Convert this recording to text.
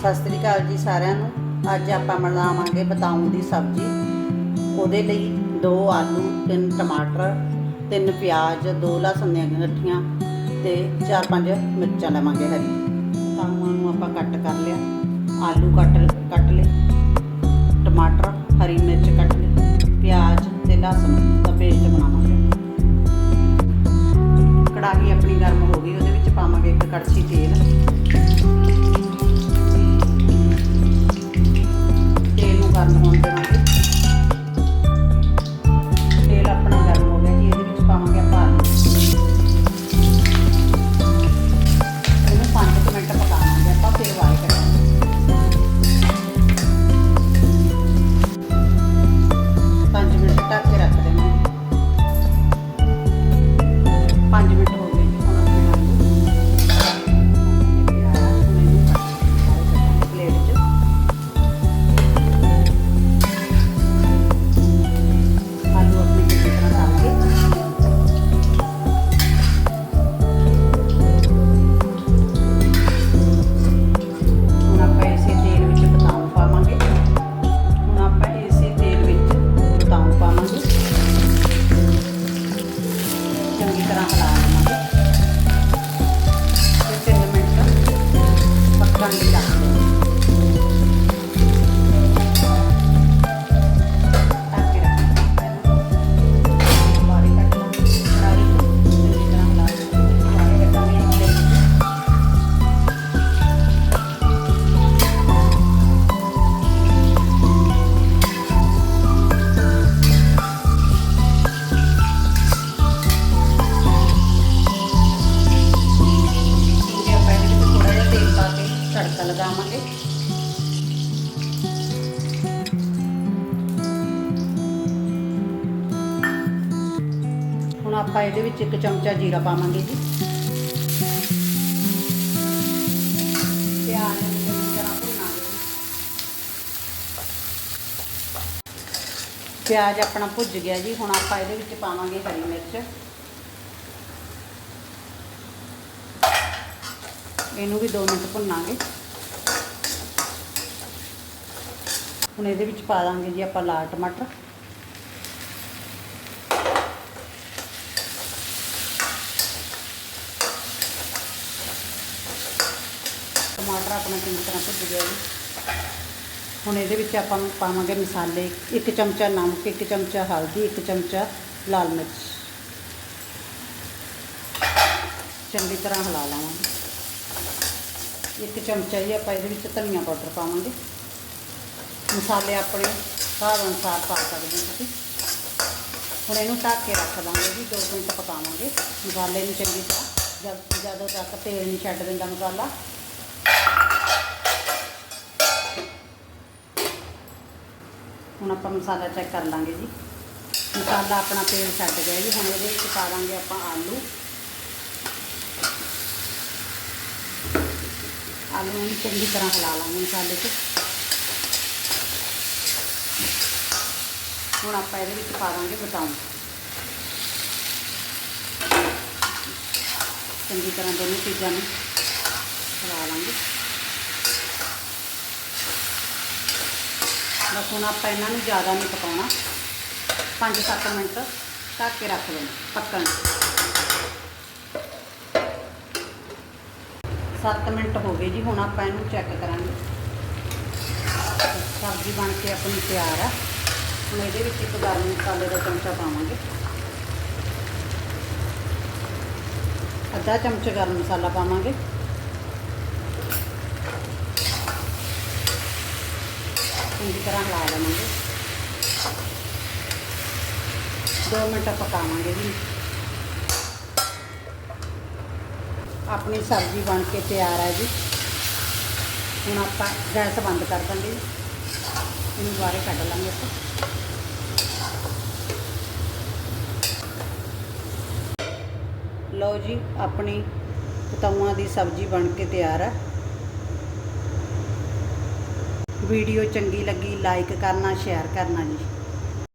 ਸਤਿ ਸ੍ਰੀ ਅਕਾਲ ਜੀ ਸਾਰਿਆਂ ਨੂੰ। ਅੱਜ ਆਪਾਂ ਬਣਾਵਾਂਗੇ ਬਤਾਉਂ ਦੀ ਸਬਜ਼ੀ। ਉਹਦੇ ਲਈ ਦੋ ਆਲੂ, ਤਿੰਨ ਟਮਾਟਰ, ਤਿੰਨ ਪਿਆਜ਼, ਦੋ ਲਸਣ ਦੀਆਂ ਗੱਠੀਆਂ ਤੇ ਚਾਰ ਪੰਜ ਮਿਰਚਾਂ ਲਵਾਂਗੇ ਹਰੀ। ਬਤਾਊਆਂ ਨੂੰ ਆਪਾਂ ਕੱਟ ਕਰ ਲਿਆ। ਆਲੂ ਕੱਟ ਕੱਟ ਲਏ। ਟਮਾਟਰ, ਹਰੀ ਮਿਰਚ ਕੱਟ ਲਈ। ਪਿਆਜ਼ ਤੇ ਲਸਣ ਦਾ ਪੇਸਟ ਬਣਾਵਾਂਗੇ। ਕੜਾਹੀ ਆਪਣੀ ਗਰਮ ਹੋ ਗਈ, ਉਹਦੇ ਵਿੱਚ ਪਾਵਾਂਗੇ ਇੱਕ ਕੜਛੀ ਤੇਲ। Thank you. ਹੁਣ ਆਪਾਂ ਇਹਦੇ ਵਿੱਚ ਇੱਕ ਚਮਚਾ ਜੀਰਾ ਪਾਵਾਂਗੇ ਜੀ। ਪਿਆਜ਼ ਨੂੰ ਚੰਗੀ ਤਰ੍ਹਾਂ ਭੁੰਨਾਂਗੇ ਪਿਆਜ਼ ਆਪਣਾ ਭੁੱਜ ਗਿਆ ਜੀ, ਹੁਣ ਆਪਾਂ ਇਹਦੇ ਵਿੱਚ ਪਾਵਾਂਗੇ ਹਰੀ ਮਿਰਚ। ਇਹਨੂੰ ਵੀ 2 ਮਿੰਟ ਭੁੰਨਾਂਗੇ। ਹੁਣ ਇਹਦੇ ਵਿੱਚ ਪਾ ਦਾਂਗੇ ਜੀ ਆਪਾਂ ਲਾਲ ਟਮਾਟਰ। ਟਮਾਟਰ ਆਪਣਾ ਚੰਗੀ ਤਰ੍ਹਾਂ ਭੁੱਜ ਗਿਆ ਜੀ। ਹੁਣ ਇਹਦੇ ਵਿੱਚ ਆਪਾਂ ਪਾਵਾਂਗੇ ਮਸਾਲੇ। ਇੱਕ ਚਮਚਾ ਨਮਕ, ਇੱਕ ਚਮਚਾ ਹਲਦੀ, ਇੱਕ ਚਮਚਾ ਲਾਲ ਮਿਰਚ। ਚੰਗੀ ਤਰ੍ਹਾਂ ਹਿਲਾ ਲਵਾਂਗੇ। ਇੱਕ ਚਮਚਾ ਹੀ ਆਪਾਂ ਇਹਦੇ ਵਿੱਚ ਧਨੀਆ ਪਾਊਡਰ ਪਾਵਾਂਗੇ। ਮਸਾਲੇ ਆਪਣੇ ਹਿਸਾਬ ਅਨੁਸਾਰ ਪਾ ਸਕਦੇ ਹੋ ਤੁਸੀਂ। ਹੁਣ ਇਹਨੂੰ ਢੱਕ ਕੇ ਰੱਖ ਦਾਂਗੇ ਜੀ 2 ਮਿੰਟ ਪਕਾਵਾਂਗੇ। ਮਸਾਲੇ ਨੂੰ ਚੰਗੀ ਤਰ੍ਹਾਂ, ਜਦ ਜਦੋਂ ਤੱਕ ਤੇਲ ਨਹੀਂ ਛੱਡ ਦਿੰਦਾ ਮਸਾਲਾ ਹੁਣ ਆਪਾਂ ਮਸਾਲਾ ਚੈੱਕ ਕਰ ਲਾਂਗੇ ਜੀ। ਮਸਾਲਾ ਆਪਣਾ ਤੇਲ ਛੱਡ ਗਿਆ ਜੀ, ਹੁਣ ਇਹਦੇ ਵਿੱਚ ਪਾ ਦਾਂਗੇ ਆਪਾਂ ਆਲੂ। ਆਲੂ ਨੂੰ ਚੰਗੀ ਤਰ੍ਹਾਂ ਹਿਲਾ ਲਾਂਗੇ ਮਸਾਲੇ 'ਚ। ਹੁਣ ਆਪਾਂ ਇਹਦੇ ਵਿੱਚ ਪਾ ਦਾਂਗੇ ਬਦਾਮ ਚੰਗੀ ਤਰ੍ਹਾਂ ਦੋਨੋਂ ਚੀਜ਼ਾਂ ਨੂੰ ਹਿਲਾ ਲਾਂਗੇ। ਬਸ ਹੁਣ ਆਪਾਂ ਇਹਨਾਂ ਨੂੰ ਜ਼ਿਆਦਾ ਨਹੀਂ ਪਕਾਉਣਾ। 5-7 ਮਿੰਟ ਢੱਕ ਕੇ ਰੱਖ ਦੇਣਾ ਪੱਕਣ। 7 ਮਿੰਟ ਹੋ ਗਏ ਜੀ, ਹੁਣ ਆਪਾਂ ਇਹਨੂੰ ਚੈੱਕ ਕਰਾਂਗੇ। ਸਬਜ਼ੀ ਬਣ ਕੇ ਆਪਣੀ ਤਿਆਰ ਆ। ਹੁਣ ਇਹਦੇ ਵਿੱਚ ਇੱਕ ਗਰਮ ਮਸਾਲੇ ਦਾ ਚਮਚਾ ਪਾਵਾਂਗੇ। ਅੱਧਾ ਚਮਚ ਗਰਮ ਮਸਾਲਾ ਪਾਵਾਂਗੇ। ਚੰਗੀ ਤਰ੍ਹਾਂ ਹਿਲਾ ਲਵਾਂਗੇ। 2 ਮਿੰਟ ਪਕਾਵਾਂਗੇ ਜੀ। ਆਪਣੀ ਸਬਜ਼ੀ ਬਣ ਕੇ ਤਿਆਰ ਹੈ ਜੀ। ਹੁਣ ਆਪਾਂ ਗੈਸ ਬੰਦ ਕਰ ਦਾਂਗੇ। ਇਹਨੂੰ ਬਾਹਰੇ ਕੱਢ ਲਾਂਗੇ ਆਪਾਂ। ਲਓ ਜੀ, ਆਪਣੀ ਪਤੌਆਂ ਦੀ ਸਬਜ਼ੀ ਬਣ ਕੇ ਤਿਆਰ ਹੈ ਵੀਡੀਓ ਚੰਗੀ ਲੱਗੀ ਲਾਈਕ ਕਰਨਾ ਸ਼ੇਅਰ ਕਰਨਾ ਜੀ।